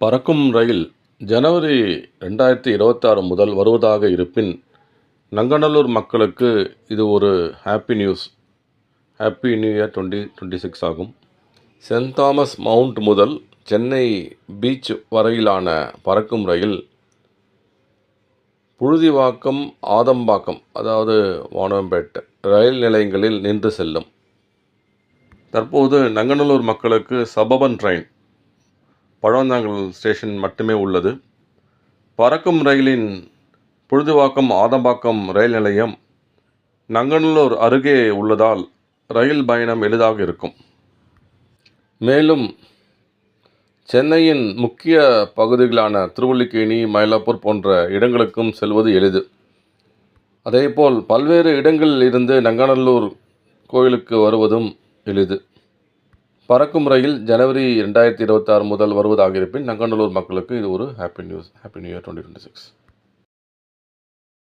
பறக்கும் ரயில் ஜனவரி ரெண்டாயிரத்தி இருபத்தாறு முதல் வருவதாக இருப்பின் நங்கநல்லூர் மக்களுக்கு இது ஒரு happy news happy new year twenty twenty six ஆகும். சென்ட் தாமஸ் மவுண்ட் முதல் சென்னை பீச் வரையிலான பறக்கும் ரயில் புழுதிவாக்கம் ஆதம்பாக்கம் அதாவது வானம்பேட் ரயில் நிலையங்களில் நின்று செல்லும். தற்போது நங்கநல்லூர் மக்களுக்கு சபபன் ட்ரெயின் பழவந்தாங்கல் ஸ்டேஷன் மட்டுமே உள்ளது. பறக்கும் ரயிலின் புழுதுவாக்கம் ஆதம்பாக்கம் ரயில் நிலையம் நங்கநல்லூர் அருகே உள்ளதால் ரயில் பயணம் எளிதாக இருக்கும். மேலும் சென்னையின் முக்கிய பகுதிகளான திருவல்லிக்கேணி மயிலாப்பூர் போன்ற இடங்களுக்கும் செல்வது எளிது. அதேபோல் பல்வேறு இடங்களில் இருந்து நங்கநல்லூர் கோயிலுக்கு வருவதும் எளிது. பறக்கும் ரயில் ஜனவரி ரெண்டாயிரத்தி இருபத்தாறு முதல் வருவதாக இருப்பின் நங்கநல்லூர் மக்களுக்கு இது ஒரு happy news happy new year twenty twenty six